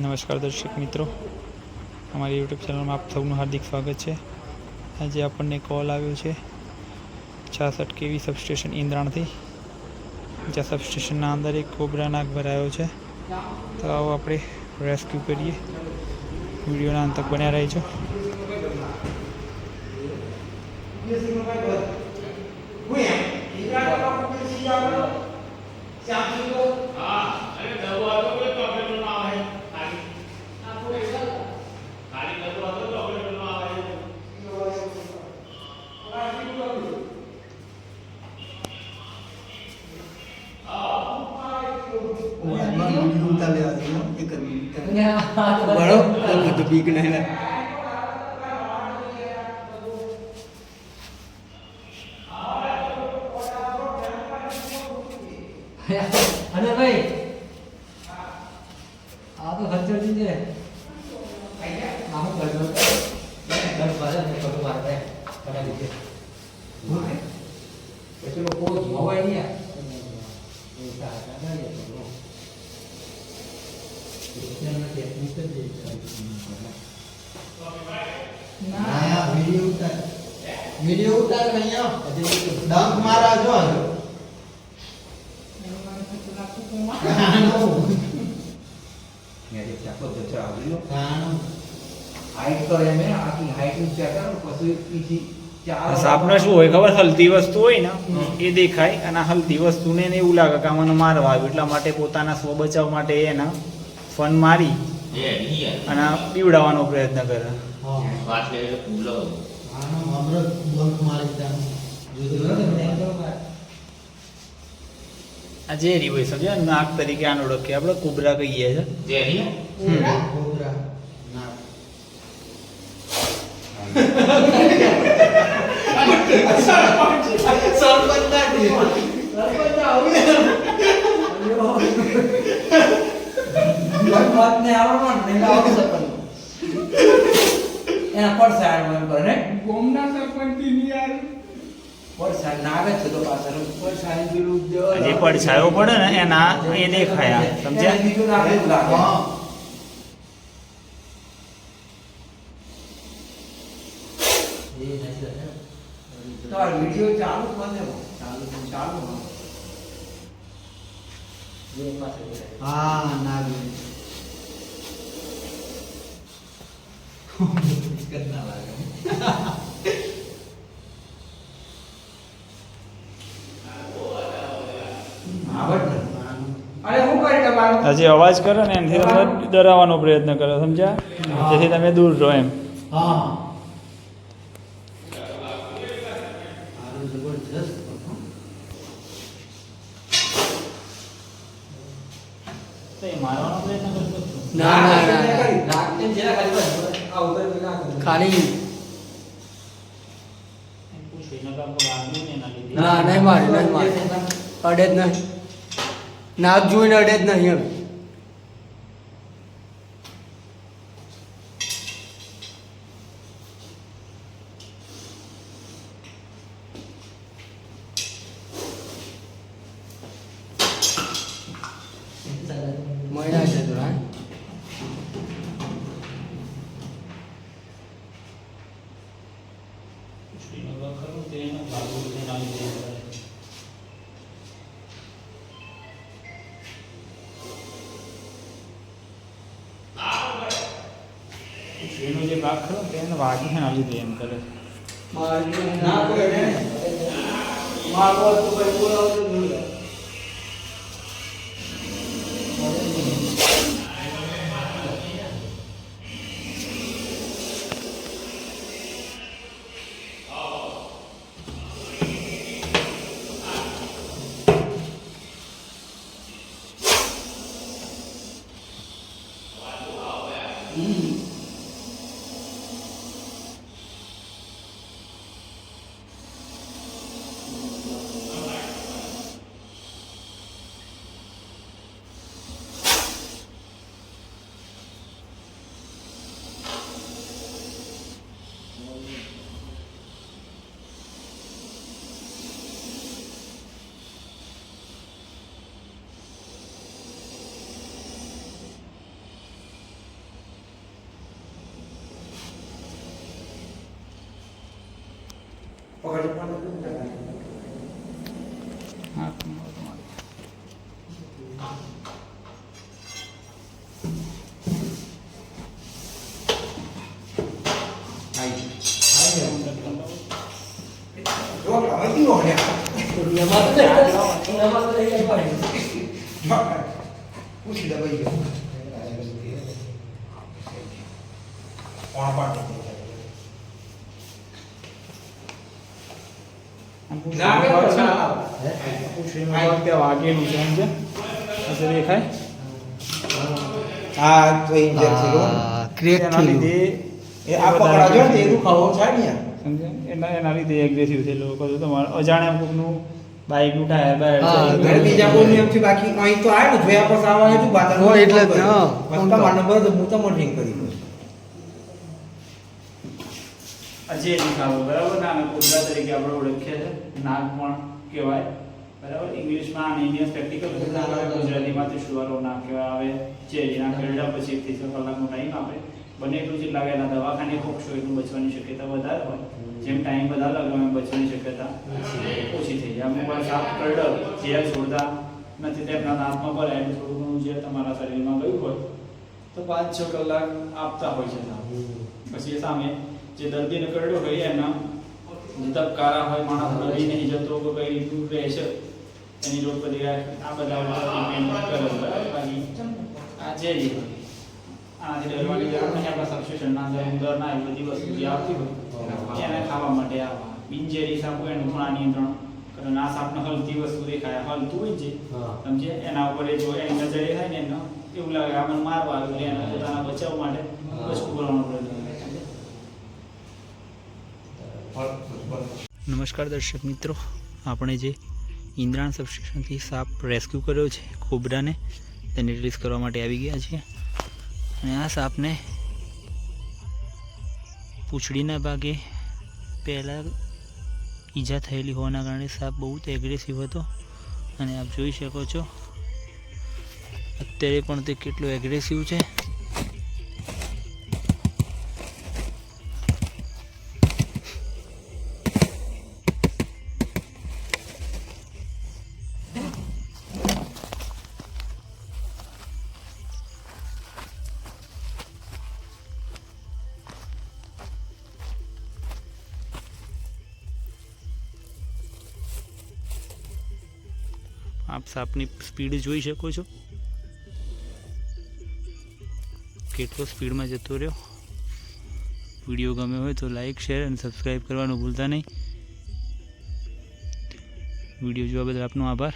નમસ્કાર દર્શક મિત્રો. અમારી યુટ્યુબ ચેનલમાં આપ સૌનું હાર્દિક સ્વાગત છે. આજે આપણને કોલ આવ્યો છે છાસઠ કેવી સબસ્ટેશન ઇન્દ્રાણથી જ્યાં સબસ્ટેશનના અંદર એક કોબરા નાગ ભરાયો છે. તો આવો આપણે રેસ્ક્યુ કરીએ. વિડીયોના અંત તક બન્યા રહેજો. બરો બધું બીક નહીં અને ભાઈ આ તો ખર્ચો છે આમ કરજો દસ બાર કરું મારે કરા દીધે પછી લોકો જોવાય નહીં આયા વીડિયો ઉતાર. વીડિયો ઉતાર અહીંયા. ડંક મારા જો કાણું. હાઈટ તો એમ આખી હાઈટનું ચેક કરો પછી પીછી ચાર સાપને શું હોય ખબર હલતી વસ્તુ હોય ને એ દેખાય અને હલતી વસ્તુને એવું લાગે કે આમાં મારવા આવ્યું એટલા માટે પોતાના સ્વ બચાવ માટે એને ફન મારી અને પીવડાવવાનો પ્રયત્ન કરે. આ ઝેરી હોય સમજ્યા? ને નાક તરીકે આને ઓળખીએ. આપણે કુબરા કહીએ છીએ કોબરા. વાત ને આવડવા ને એટલે આવડી એના પર કરે ને? ગોમના યાર જે પડછાયો પડે ને એના એ દેખાયા સમજ્યા? વિડિયો ચાલુ ચાલુ ચાલુ. હા. ના ના લાગે. આવડ ને અરે હું કરી તમારું આ જે અવાજ કરો ને એનાથી તમે ડરાવવાનો પ્રયત્ન કરો સમજ્યા? જેથી તમે દૂર રહો એમ. હા. જબરજસ્ત મારવાનો પ્રયત્ન કરતો ના, ના, ના, ખાલી. ના, નહીં મારે નહીં મારે. અડે જ નહીં. નાક જોઈને અડે જ નહીં હવે મહિના છે તો હા એનો જે ભાગ ખરો તેને વાગી છે ને દે એમ કરે ના કરે ને. મારો તો કોઈ બોલાવતો નહીં. પૂછી દબાઈ ગયો કોણ પાડે ના આવે તો ના આવે. પૂંછડીમાં ભાગ ત્યાં વાગેલું છે સમજે હશે દેખાય હા તો ઇન્જેક્શન ક્રેક એના લીધે એ આ પકડાજો ને એ દુખાવો થાય ને એના એના લીધે એગ્રેસિવ છે લોકો તો તમારે અજાણ્યા કોકનું ટાયર બાયર હા, છે. ઘરે બીજા કોઈ બાકી અહીં તો ને જોયા પછી આવવાનું હતું, બાતરનું એટલે જ ને, હા, તમારો નંબર તમને કરી દઉં. જે દેખાવો બરાબર? ના આને કુદરા તરીકે આપણે ઓળખીએ છે નાગ પણ કહેવાય. બરાબર? ઇંગ્લિશમાં આને ઇન્ડિયન પ્રેક્ટિકલ ગુજરાતીમાં તો શુવારો નાગ કહેવાય આવે. ચેરીના કરડા પછી એકથી છ કલાકનો ટાઈમ આપે. બને એટલું જેટલા લાગે એના દવાખાને પહોંચશો એટલું બચવાની શક્યતા વધારે હોય. જેમ ટાઈમ વધારે લાગે બચવાની શક્યતા ઓછી થઈ જાય. અમુક વાર સાપ કરડર ઝેર છોડતા નથી તેમના નાકમાં ભરાય એટલે થોડું ઘણું ઝેર તમારા શરીરમાં ગયું હોય તો પાંચ છ કલાક આપતા હોય છે પછી સામે જે દર્દીને કરડ્યો હોય એના ધબકારા હોય માણસ મરી નહીં જતો કે કઈ રીતનું રહે છે એની રોગ પ્રતિક્રિયા આ બધા ડિપેન્ડ કરે બાકી આ જે જે હોય. આનાથી ડરવાની જરૂર નથી આપણા સબસ્ટેશનના અંદર ઉંદર ના એ બધી વસ્તુ જે આવતી હોય એને ખાવા માટે આવવા બિનઝેરી સાપ હોય એનું પણ નિયંત્રણ કરે. આ સાપને હલતી વસ્તુ દેખાય હલતું હોય છે સમજે? એના ઉપર એ જો એની નજરે થાય ને એને એવું લાગે આપણને મારવા એટલે એને પોતાના બચાવ માટે વસ્તુ કરવાનો પ્રયત્ન? નમસ્કાર દર્શક મિત્રો, આપણે જે ઇન્દ્રાણ સબસ્ટેશનથી સાપ રેસ્ક્યુ કર્યો છે, કોબરાને, તેને રિલીઝ કરવા માટે આવી ગયા છીએ. અને આ સાપને પૂંછડીના ભાગે પહેલાં ઈજા થયેલી હોવાના કારણે સાપ બહુ જ એગ્રેસિવ હતો. અને આપ જોઈ શકો છો, અત્યારે પણ તે કેટલો એગ્રેસિવ છે. આપ સાપની સ્પીડ જોઈ શકો છો? કેટલો સ્પીડમાં જતો રહ્યો? વીડિયો ગમ્યો હોય તો લાઈક, શેર અને સબસ્ક્રાઈબ કરવાનું ભૂલતા નહીં. વીડિયો જોવા બદલ આપનો આભાર.